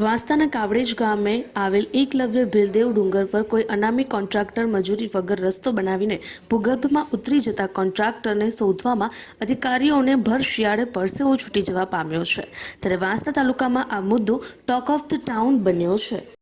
વાંસદાના કાવડેજ ગામે આવેલ એકલવ્ય ભીલદેવ ડુંગર પર કોઈ અનામી કોન્ટ્રાક્ટર મજૂરી વગર રસ્તો બનાવીને ભૂગર્ભમાં ઉતરી જતા કોન્ટ્રાક્ટરને શોધવામાં અધિકારીઓને ભર શિયાળે પરસેવો છૂટી જવા પામ્યો છે. ત્યારે વાંસદા તાલુકામાં આ મુદ્દો ટોક ઓફ ધ ટાઉન બન્યો છે.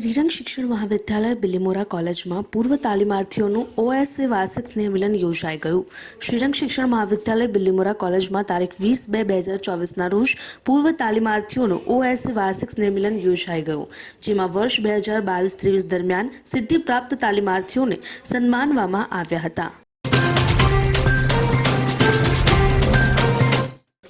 શ્રીરંગ શિક્ષણ મહાવિદ્યાલય બિલીમોરા કોલેજમાં પૂર્વ તાલીમાર્થીઓનું ઓએસએ વાર્ષિક સ્નેહમિલન યોજાઈ ગયું. શ્રીરંગ શિક્ષણ મહાવિદ્યાલય બિલીમોરા કોલેજમાં તારીખ વીસ બે બે હજાર ચોવીસના રોજ પૂર્વ તાલીમાર્થીઓનું ઓએસએ વાર્ષિક સ્નેહમિલન યોજાઈ ગયું, જેમાં વર્ષ બે હજાર બાવીસ ત્રેવીસ દરમિયાન સિદ્ધિ પ્રાપ્ત તાલીમાર્થીઓને સન્માનવામાં આવ્યા હતા.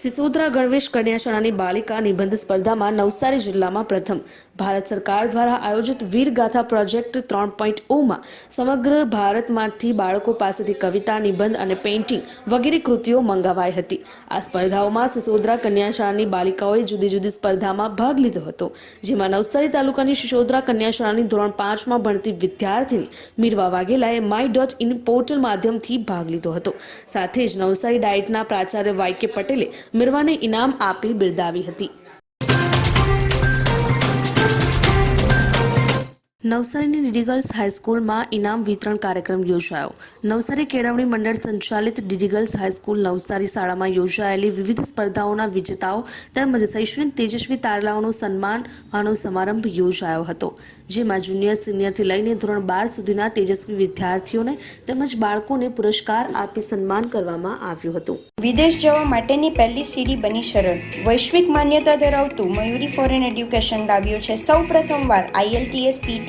સિસોદરા ગણવેશ કન્યાશાળાની બાલિકા નિબંધ સ્પર્ધામાં નવસારી જિલ્લામાં પ્રથમ. ભારત સરકાર દ્વારા આયોજિત વીરગાથા પ્રોજેક્ટ ત્રણ પોઈન્ટ ઓમાં સમગ્ર ભારતમાંથી બાળકો પાસેથી કવિતા, નિબંધ અને પેઇન્ટિંગ વગેરે કૃતિઓ મંગાવાઈ હતી. આ સ્પર્ધાઓમાં સિસોદરા કન્યાશાળાની બાલિકાઓએ જુદી જુદી સ્પર્ધામાં ભાગ લીધો હતો, જેમાં નવસારી તાલુકાની સિસોદરા કન્યાશાળાની ધોરણ પાંચમાં ભણતી વિદ્યાર્થીની મીરવા વાઘેલાએ માય ડોટ ઇન પોર્ટલ માધ્યમથી ભાગ લીધો હતો. સાથે જ નવસારી ડાયટના પ્રાચાર્ય વાય કે પટેલે મિરવાને ઇનામ આપી બિરદાવી હતી. નવસારીની ડીડી ગર્લ્સ હાઈસ્કૂલમાં ઇનામ વિતરણ કાર્યક્રમ યોજાયો. નવસારી કેળવણી મંડળ સંચાલિત ડીડી ગર્લ્સ હાઈસ્કૂલ નવસારી શાળામાં યોજાયેલી વિવિધ સ્પર્ધાઓના વિજેતાઓ તેમજ શૈક્ષણિક તેજસ્વી તારલાઓનું સન્માનવાનો સમારંભ યોજાયો હતો, જેમાં જુનિયર, સિનિયરથી લઈને ધોરણ બાર સુધીના તેજસ્વી વિદ્યાર્થીઓને તેમજ બાળકોને પુરસ્કાર આપી સન્માન કરવામાં આવ્યું હતું. વિદેશ જવા માટેની પહેલી સીડી બની સરળ. વૈશ્વિક માન્યતા ધરાવતું મયુરી ફોરેન એડ્યુકેશન લાવ્યું છે. સૌ પ્રથમવાર આઈએલટીએસ પીટી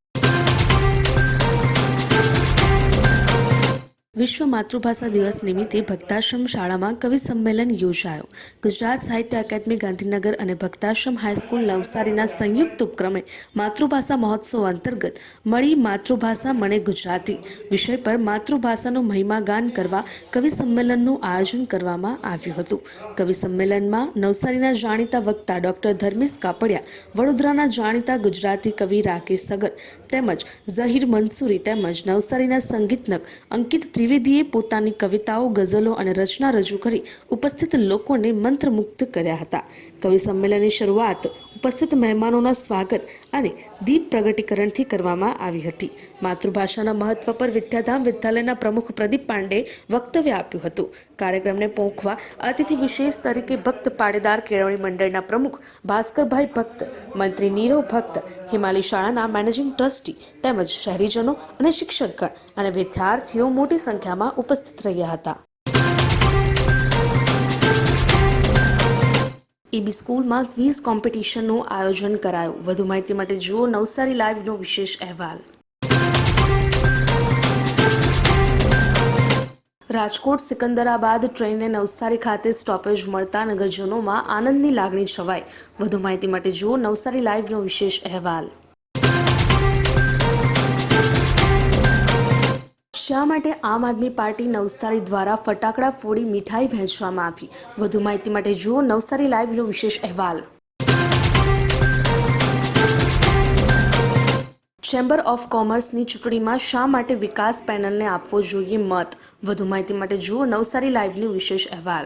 વિશ્વ માતૃભાષા દિવસ નિમિત્તે ભક્તાશ્રમ શાળામાં કવિ સંમેલન યોજાયો. ગુજરાત સાહિત્ય એકેડમી ગાંધીનગર અને ભક્તાશ્રમ હાઈસ્કૂલ નવસારીના સંયુક્ત ઉપક્રમે માતૃભાષા મહોત્સવ અંતર્ગત મળી માતૃભાષા મને ગુજરાતી વિષય પર માતૃભાષાનું મહિમા ગાન કરવા કવિ સંમેલનનું આયોજન કરવામાં આવ્યું હતું. કવિ સંમેલનમાં નવસારીના જાણીતા વક્તા ડોક્ટર ધર્મેશ કાપડિયા, વડોદરાના જાણીતા ગુજરાતી કવિ રાકેશ સગર તેમજ ઝહીર મંસૂરી તેમજ નવસારીના સંગીતનક અંકિત ત્રિવેદીએ પોતાની કવિતાઓ ગઝલો અને રચના રજૂ કરી ઉપસ્થિત લોકોને મંત્રમુગ્ધ કર્યા હતા. કવિ સંમેલનની શરૂઆત ઉપસ્થિત મહેમાનોના સ્વાગત અને દીપ પ્રગટીકરણથી કરવામાં આવી હતી. માતૃભાષાના મહત્વ પર વિદ્યાધામ વિદ્યાલયના પ્રમુખ પ્રદીપ પાંડે વક્તવ્ય આપ્યું હતું. કાર્યક્રમને પોંખવા અતિથિ વિશેષ તરીકે ભક્ત પાડેદાર કેળવણી મંડળના પ્રમુખ ભાસ્કરભાઈ ભક્ત, મંત્રી નીરવ ભક્ત હિમાલય શાળાના મેનેજિંગ ટ્રસ્ટી તેમજ શહેરીજનો અને શિક્ષકગણ અને વિદ્યાર્થીઓ મોટી સંખ્યામાં ઉપસ્થિત રહ્યા હતા. ઈબી સ્કૂલમાં ક્વિઝ કોમ્પિટિશનનું આયોજન કરાયું. વધુ માહિતી માટે જુઓ નવસારી લાઈવનો વિશેષ અહેવાલ. રાજકોટ, સિકંદરાબાદ ટ્રેનને નવસારી ખાતે સ્ટોપેજ મળતા નગરજનોમાં આનંદની લાગણી છવાઈ. વધુ માહિતી માટે જુઓ નવસારી લાઈવનો વિશેષ અહેવાલ. શા માટે આમ આદમી પાર્ટી નવસારી દ્વારા ફટાકડા ફોડી મીઠાઈ વહેંચવામાં આવી? વધુ માહિતી માટે જુઓ નવસારી લાઈવનો વિશેષ અહેવાલ. ચેમ્બર ઓફ કોમર્સની ચૂંટણીમાં શા માટે વિકાસ પેનલને આપવો જોઈએ મત? વધુ માહિતી માટે જુઓ નવસારી લાઈવની વિશેષ અહેવાલ.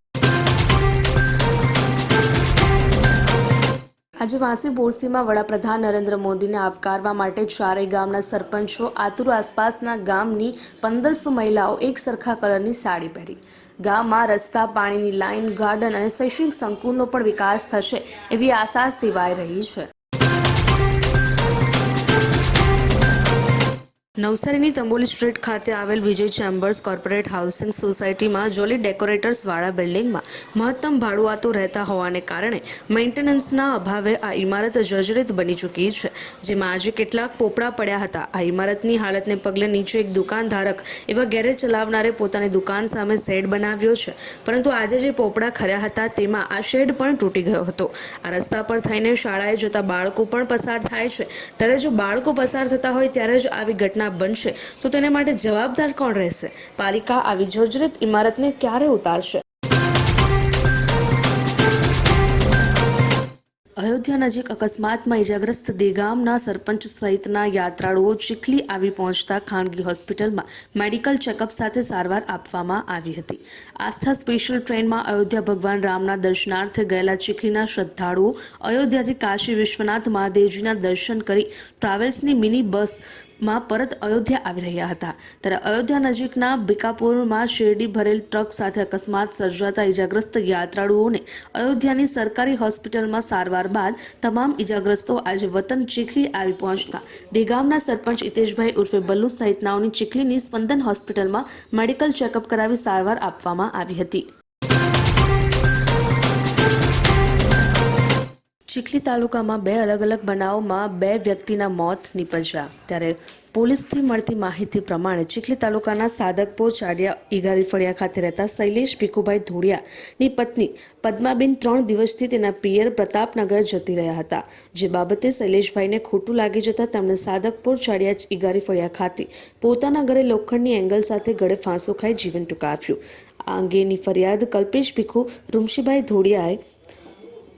આજે વાંસી બોરસીમાં વડાપ્રધાન નરેન્દ્ર મોદીને આવકારવા માટે ચારેય ગામના સરપંચો આતુર આસપાસના ગામની પંદરસો મહિલાઓ એક સરખા કલરની સાડી પહેરી. ગામમાં રસ્તા, પાણીની લાઇન ગાર્ડન અને શૈક્ષણિક સંકુલનો પણ વિકાસ થશે એવી આશા સેવાઈ રહી છે. નવસારીની તંબોલી સ્ટ્રીટ ખાતે આવેલ વિજય ચેમ્બર્સ કોર્પોરેટ હાઉસિંગ સોસાયટીમાં જોલી ડેકોરેટર્સવાળા બિલ્ડિંગમાં મહત્તમ ભાડુઆતો રહેતા હોવાને કારણે મેન્ટેનન્સના અભાવે આ ઇમારત જર્જરિત બની ચૂકી છે. જેમાં આજે કેટલાક પોપડા પડ્યા હતા. આ ઇમારતની હાલતને પગલે નીચે એક દુકાનધારક એવા ગેરેજ ચલાવનારે પોતાની દુકાન સામે શેડ બનાવ્યો છે. પરંતુ આજે જે પોપડા ખર્યા હતા તેમાં આ શેડ પણ તૂટી ગયો હતો. આ રસ્તા પર થઈને શાળાએ જતા બાળકો પણ પસાર થાય છે. ત્યારે જો બાળકો પસાર થતા હોય ત્યારે જ આવી ઘટના બનશે, તો તેને માટે જવાબદાર કોણ રહેશે? પાલિકા આવી જર્જરિત ઇમારતને ક્યારે ઉતારશે? અયોધ્યા નજીક અકસ્માતમાં ઇજાગ્રસ્ત દેગામના સરપંચ સહિતના યાત્રાળુઓ ચીખલી આવી પહોંચતા ખાનગી હોસ્પિટલમાં મેડિકલ ચેકઅપ સાથે સારવાર આપવામાં આવી હતી. આસ્થા સ્પેશિયલ ટ્રેનમાં અયોધ્યા ભગવાન રામના દર્શનાર્થે ગયેલા ચીખલીના શ્રદ્ધાળુઓ અયોધ્યાથી કાશી વિશ્વનાથ મહાદેવજીના દર્શન કરી ટ્રાવેલ્સની મિની બસ માં પરત અયોધ્યા આવી રહ્યા હતા. ત્યારે અયોધ્યા નજીકના બિકાપુરમાં શેરડી ભરેલ ટ્રક સાથે અકસ્માત સર્જાતા ઇજાગ્રસ્ત યાત્રાળુઓને અયોધ્યાની સરકારી હોસ્પિટલમાં સારવાર બાદ તમામ ઇજાગ્રસ્તો આજે વતન ચીખલી આવી પહોંચતા. દેગામના સરપંચ ઇતેશભાઈ ઉર્ફે બલ્લુ સહિતનાઓની ચીખલીની સ્પંદન હોસ્પિટલમાં મેડિકલ ચેકઅપ કરાવી સારવાર આપવામાં આવી હતી. ચીખલી તાલુકામાં બે અલગ અલગ બનાવોમાં બે વ્યક્તિના મોત નીપજ્યા. ત્યારે પોલીસથી મળતી માહિતી પ્રમાણે ચીખલી તાલુકાના સાદકપુર ચાડિયા ઈગારી ફળિયા ખાતે રહેતા શૈલેષ ભીખુભાઈ ધોળિયાની પત્ની પદ્માબેન ત્રણ દિવસથી તેના પિયર પ્રતાપનગર જતી રહ્યા હતા. જે બાબતે શૈલેષભાઈને ખોટું લાગી જતાં તેમણે સાદકપુર ચાડિયા ઈગારી ફળિયા ખાતે પોતાના ઘરે લોખંડની એંગલ સાથે ગળે ફાંસો ખાઈ જીવન ટૂંકાવ્યું આ અંગેની ફરિયાદ કલ્પેશ ભીખુ, રૂમશીભાઈ ધોળિયાએ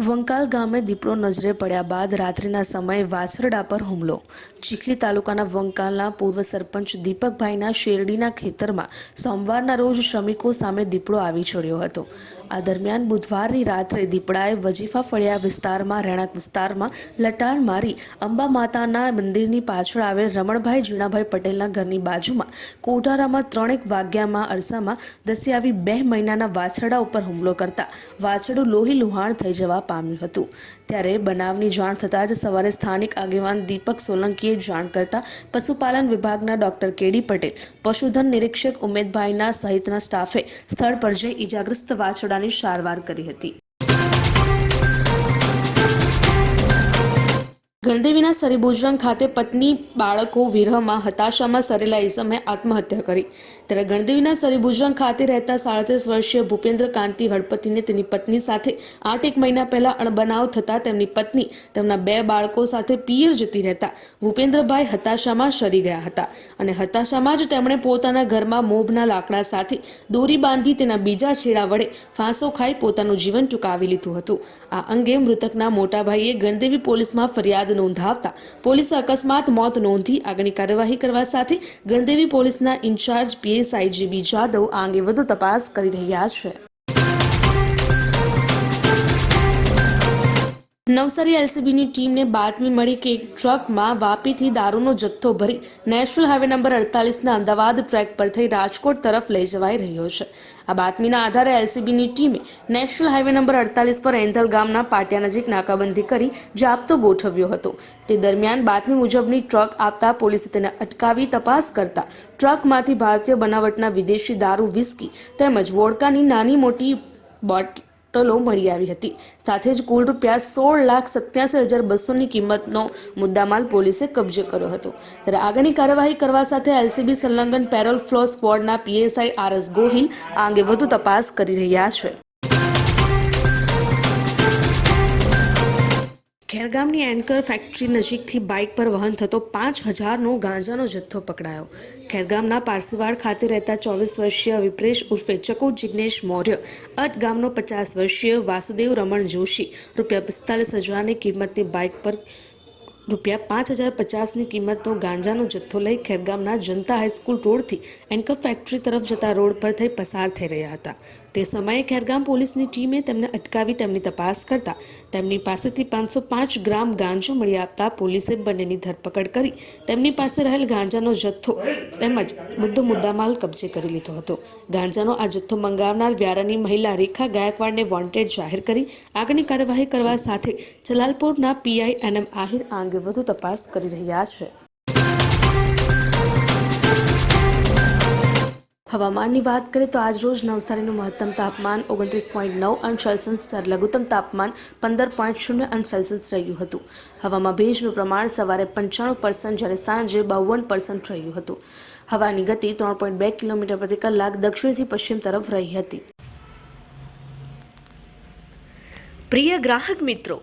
વંકાલ ગામે દીપડો નજરે પડ્યા બાદ રાત્રિના સમયે વાછરડા પર હુમલો. ચીખલી તાલુકાના વંકાલના પૂર્વ સરપંચ દીપકભાઈના શેરડીના ખેતરમાં સોમવારના રોજ શ્રમિકો સામે દીપડો આવી ચડ્યો હતો. આ દરમિયાન બુધવારની રાત્રે દીપડાએ વજીફા ફળિયા વિસ્તારમાં, રહેણાંક વિસ્તારમાં લટાર મારી અંબા માતાના મંદિરની પાછળ આવેલ રમણભાઈ જીણાભાઈ પટેલના ઘરની બાજુમાં કોઠારામાં ત્રણેક વાગ્યામાં અરસામાં દસી આવી બે મહિનાના વાછરડા ઉપર હુમલો કરતા વાછરડું લોહી લુહાણ થઈ જવા પામ્યું હતું. ત્યારે બનાવની જાણ થતાં જ સવારે સ્થાનિક આગેવાન દીપક સોલંકીએ જાણ કરતા પશુપાલન વિભાગના ડોક્ટર કેડી પટેલ, પશુધન નિરીક્ષક ઉમેદભાઈના સહિતના સ્ટાફે સ્થળ પર જઈ ઇજાગ્રસ્ત વાછરડાની સારવાર કરી હતી. ગણદેવીના સરીબુજરંગ ખાતે પત્ની બાળકો વિરહમાં હતાશામાં સરેલા ઈસમે આત્મહત્યા કરી. ત્યારે ગણદેવીના સરીબુજરંગ ખાતે રહેતા સાડત્રીસ વર્ષીય ભૂપેન્દ્ર કાંતિ હળપતિને તેની પત્ની સાથે આઠ એક મહિના પહેલા અણબનાવ થતાં તેમની પત્ની તેમના બે બાળકો સાથે પિયર જતી રહેતા ભૂપેન્દ્રભાઈ હતાશામાં સરી ગયા હતા અને હતાશામાં જ તેમણે પોતાના ઘરમાં મોભના લાકડા સાથે દોરી બાંધી તેના બીજા છેડા વડે ફાંસો ખાઈ પોતાનું જીવન ટૂંકાવી લીધું હતું. આ અંગે મૃતકના મોટાભાઈએ ગણદેવી પોલીસમાં ફરિયાદ નોંધાવતા પોલીસે અકસ્માત, મોત નોંધી આગળની કાર્યવાહી કરવા સાથે ગણદેવી પોલીસના ઇન્ચાર્જ પીએસઆઈ જીબી જાદવ આ અંગે વધુ તપાસ કરી રહ્યા છે. નવસારી એલસીબીની ટીમને બાતમી મળી કે એક ટ્રકમાં વાપીથી દારૂનો જથ્થો ભરી નેશનલ હાઈવે નંબર અડતાલીસના અમદાવાદ ટ્રેક પર થઈ રાજકોટ તરફ લઈ જવાઈ રહ્યો છે. આ બાતમીના આધારે એલસીબીની ટીમે નેશનલ હાઈવે નંબર અડતાલીસ પર એંધલ ગામના પાટિયા નજીક નાકાબંધી કરી જાપ્તો ગોઠવ્યો હતો. તે દરમિયાન બાતમી મુજબની ટ્રક આવતા પોલીસે તેને અટકાવી તપાસ કરતા ટ્રકમાંથી ભારતીય બનાવટના વિદેશી દારૂ વિસ્કી તેમજ વોડકાની નાની મોટી બોટ બોટલો મળી આવી હતી. સાથે જ કુલ રૂપિયા સોળ લાખ સત્યાસી હજાર બસોની કિંમતનો મુદ્દામાલ પોલીસે કબજે કર્યો હતો. ત્યારે આગળની કાર્યવાહી કરવા સાથે એલસીબી સંલગ્ન પેરોલ ફ્લો સ્કવોડના પીએસઆઈ આર એસ ગોહિલ આ અંગે વધુ તપાસ કરી રહ્યા છે. ખેરગામની એન્કર ફેક્ટરી નજીકથી બાઇક પર વહન થતો પાંચ હજારનો ગાંજાનો જથ્થો પકડાયો. ખેરગામના પારસીવાડ ખાતે રહેતા ચોવીસ વર્ષીય વિપ્રેશ ઉર્ફે ચકો જિગ્નેશ મૌર્ય અટ ગામનો પચાસ વર્ષીય વાસુદેવ રમણ જોશી, રૂપિયા પિસ્તાલીસ હજારની કિંમતની બાઇક પર રૂપિયા પાંચ હજાર પચાસની કિંમતનો ગાંજાનો જથ્થો લઈ ખેરગામના જનતા હાઈસ્કૂલ રોડથી એન્કર ફેક્ટરી તરફ જતા રોડ પર થઈ પસાર થઈ રહ્યા હતા. તે સમયે ખેરગામ પોલીસની ટીમે તેમને અટકાવી તેમની તપાસ કરતા તેમની પાસેથી પાંચસો પાંચ ગ્રામ ગાંજો મળી આપતા પોલીસે બંનેની ધરપકડ કરી તેમની પાસે રહેલ ગાંજાનો જથ્થો તેમજ બધો મુદ્દામાલ કબજે કરી લીધો હતો. ગાંજાનો આ જથ્થો મંગાવનાર વ્યારાની મહિલા રેખા ગાયકવાડને વોન્ટેડ જાહેર કરી આગળની કાર્યવાહી કરવા સાથે જલાલપોરના પીઆઈ એન એમ આહિર આ વધુ તપાસ કરી રહ્યા છે. હવામાનની વાત કરીએ તો આજરોજ નવસારીનું મહત્તમ તાપમાન ઓગણત્રીસ પોઈન્ટ નવ અંશ સેલ્સિયસ જ્યારે લઘુત્તમ તાપમાન પંદર પોઈન્ટ શૂન્ય અંશ સેલ્સિયસ રહ્યું હતું. હવામાં ભેજનું પ્રમાણ સવારે પંચાણું પર્સન્ટ જ્યારે સાંજે બાવન પર્સન્ટ રહ્યું હતું. હવાની ગતિ ત્રણ પોઈન્ટ બે કિલોમીટર પ્રતિ કલાક દક્ષિણથી પશ્ચિમ તરફ રહી હતી. પ્રિય ગ્રાહક મિત્રો